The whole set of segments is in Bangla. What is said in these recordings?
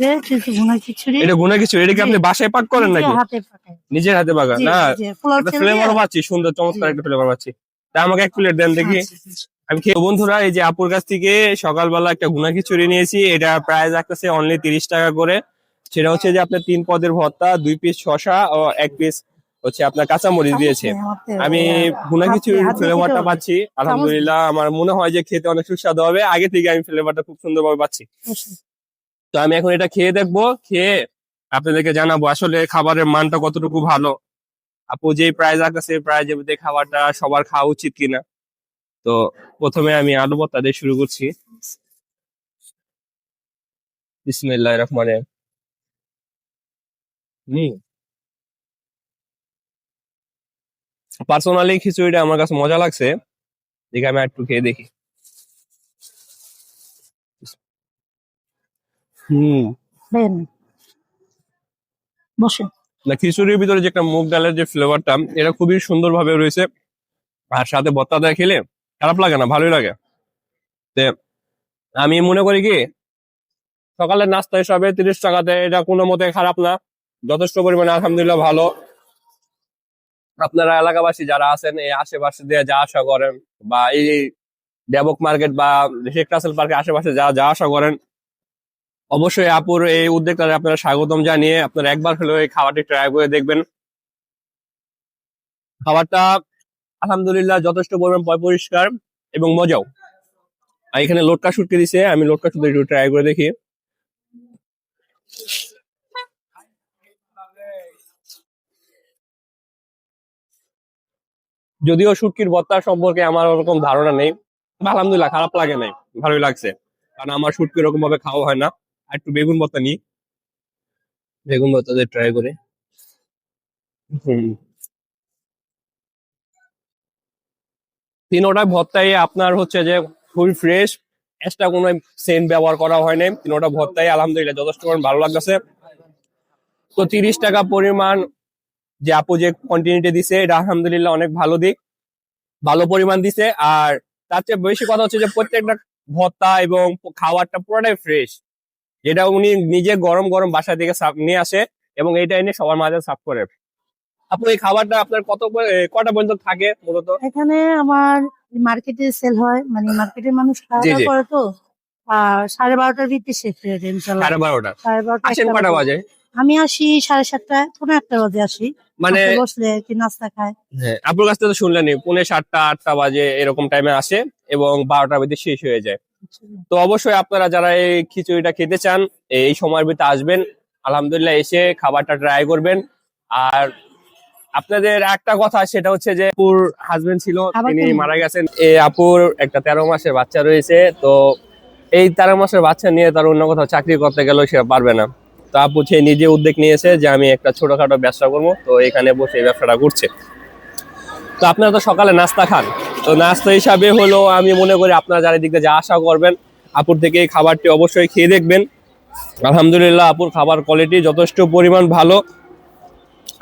যে কিছু ভুনা খিচুড়ি। এটা এটা কি আপনি বাসায় পাক করেন নাকি? হাতে পাকায় নিজের হাতে পাকা? না ফ্লেভার পাচ্ছি সুন্দর চমৎকার একটা ফ্লেভার পাচ্ছি। তা আমাকে এক প্লেট দেন দেখি। আচ্ছা, আচ্ছা। আমি খেয়ে বন্ধুরা এই যে আপুর কাছ থেকে সকালবেলা একটা গুনা খিচুড়ি নিয়েছি। এটা প্রাইস রাখতেছে অনলি তিরিশ টাকা করে। সেটা হচ্ছে যে আপনার তিন পদের ভর্তা দুই পিস শশা ও এক পিস হচ্ছে আপনার কাঁচামরিচ দিয়েছে। আমি গুনা খিচুড়ির ফ্লেভারটা পাচ্ছি। আলহামদুলিল্লাহ আমার মনে হয় যে খেতে অনেক সুস্বাদু হবে। আগে থেকে আমি ফ্লেভারটা খুব সুন্দরভাবে পাচ্ছি। তো আমি এখন এটা খেয়ে দেখব, খেয়ে আপনাদেরকে জানাব আসলে খাবারের মানটা কতটুকু ভালো। আপু যে প্রাইস রাখতেছে প্রাইজ মধ্যে খাবারটা সবার খাওয়া উচিত কিনা। তো প্রথমে আমি আলু ভর্তা দিয়ে শুরু করছি। বিসমিল্লাহ রহমানে হম। পার্সোনালি খিচুড়িটা আমার কাছে মজা লাগছে। দেখে আমি একটু খেয়ে দেখি। হুম। দেন। বসেন। না খিচুড়ির ভিতরে যে একটা মুগ ডালের যে ফ্লেভারটা এটা খুবই সুন্দর ভাবে রয়েছে। আর সাথে ভর্তা দেয় খেলে খারাপ লাগে না ভালোই লাগে। তে আমি মনে করি কি সকালের নাস্তা হিসাবে তিরিশ টাকাতে এটা কোনো মতে খারাপ না। যথেষ্ট পরিমাণে আলহামদুলিল্লাহ ভালো। আপনারা এলাকাবাসী যারা আছেন এই আশেপাশে দিয়ে যা আশা করেন বা এই ডেবক মার্কেট বা শেখ রাসেল পার্কের আশেপাশে যা যা আশা করেন অবশ্যই আপুর এই উদ্যোগটা আপনারা স্বাগতম জানিয়ে আপনারা একবার হলেও এই খাবারটি ট্রাই করে দেখবেন। খাবারটা আলহামদুলিল্লাহ যথেষ্ট পরিমাণ পরিষ্কার এবং মজাও। এখানে লোটকা শুটকে দিছে, আমি লোটকা শুটকে একটু ট্রাই করে দেখি। যদিও শুটকির বত্তা সম্পর্কে আমার ওরকম ধারণা নেই, আলহামদুলিল্লাহ খারাপ লাগে নাই, ভালোই লাগছে। কারণ আমার শুটকি এরকম ভাবে খাওয়া হয় না। আর একটু বেগুন ভর্তা নিই বেগুন ভর্তা দিয়ে ট্রাই করে। হুম। তিনোটা ভর্তাই আপনার হচ্ছে যে খুবই ফ্রেশ এক্সট্রা কোনো সেন্ট ব্যবহার করা হয় হয়নি তিনোটা ভর্তাই আলহামদুলিল্লাহ যথেষ্ট পরিমাণ ভালো লাগতেছে। তো তিরিশ টাকা পরিমাণ যে আপু যে কন্টিনিউটি দিছে এটা আলহামদুলিল্লাহ অনেক ভালো দিক। ভালো পরিমাণ দিছে। আর তার চেয়ে বেশি কথা হচ্ছে যে প্রত্যেকটা ভর্তা এবং খাবারটা পুরোটাই ফ্রেশ যেটা উনি নিজে গরম গরম বাসা থেকে সাফ নিয়ে আসে এবং এটা এনে সবার মাঝে সাফ করে। আপু এই খাবারটা আপনার কত কটা পর্যন্ত থাকে মূলত? এখানে আমার মার্কেটে সেল হয় মানে মার্কেটের মানুষ খাওয়া। করে তো। সাড়ে বারোটার ভিত্তি শেষ হয়ে যায় সাড়ে বারোটা? সাড়ে বারোটা আসেন কটা বাজে। আমি আসি সাড়ে সাতটায় পনেরো একটা বাজে আসি। মানে বসলে কি নাস্তা খায়। হ্যাঁ আপনার কাছ থেকে তো শুনলেনই পৌনে সাতটা আটটা বাজে এরকম টাইমে আসে এবং বারোটার মধ্যে শেষ হয়ে যায়। তো অবশ্যই আপনারা যারা এই খিচুড়িটা খেতে চান এই সময়ের ভিতরে আসবেন আলহামদুলিল্লাহ এসে খাবারটা ট্রাই করবেন। আর আপনাদের একটা কথা সেটা হচ্ছে যে আপুর হাজবেন্ড ছিল তিনি মারা গেছেন। এই আপুর একটা তেরো মাসের বাচ্চা রয়েছে তো এই তেরো মাসের বাচ্চা নিয়ে তার অন্য কোথাও চাকরি করতে গেলেও সে পারবে না। তো আপু সে নিজে উদ্যোগ নিয়েছে যে আমি একটা ছোটখাটো ব্যবসা করব তো এখানে বসে এই ব্যবসাটা করছে। তো আপনারা তো সকালে নাস্তা খান। তো নাস্তা হিসাবে হলো আমি মনে করি আপনারা যারা যা আশা করবেন, আপুর থেকে এই খাবারটি অবশ্যই খেয়ে দেখবেন। আলহামদুলিল্লাহ, আপুর খাবার কোয়ালিটি যথেষ্ট পরিমাণ ভালো।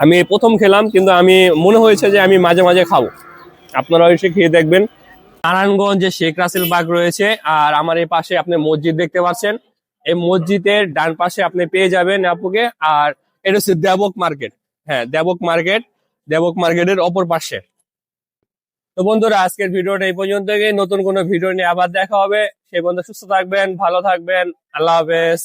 আমি প্রথম খেলাম, কিন্তু আমি মনে হয়েছে যে আমি মাঝে মাঝে খাব। আপনারা এসে খেয়ে দেখবেন। নারায়ণগঞ্জে শেখ রাসেল বাগ রয়েছে, আর আমার এই পাশে আপনি মসজিদ দেখতে পাচ্ছেন। এই মসজিদের ডান পাশে আপনি পেয়ে যাবেন আপুকে, আর এটা হচ্ছে দেবক মার্কেট। হ্যাঁ দেবক মার্কেট। দেবক মার্কেটের অপর পাশে। তো বন্ধুরা, আজকের ভিডিওটা এই পর্যন্ত নতুন কোনো ভিডিও নিয়ে আবার দেখা হবে। সেই বন্ধু সুস্থ থাকবেন, ভালো থাকবেন। আল্লাহ হাফেজ।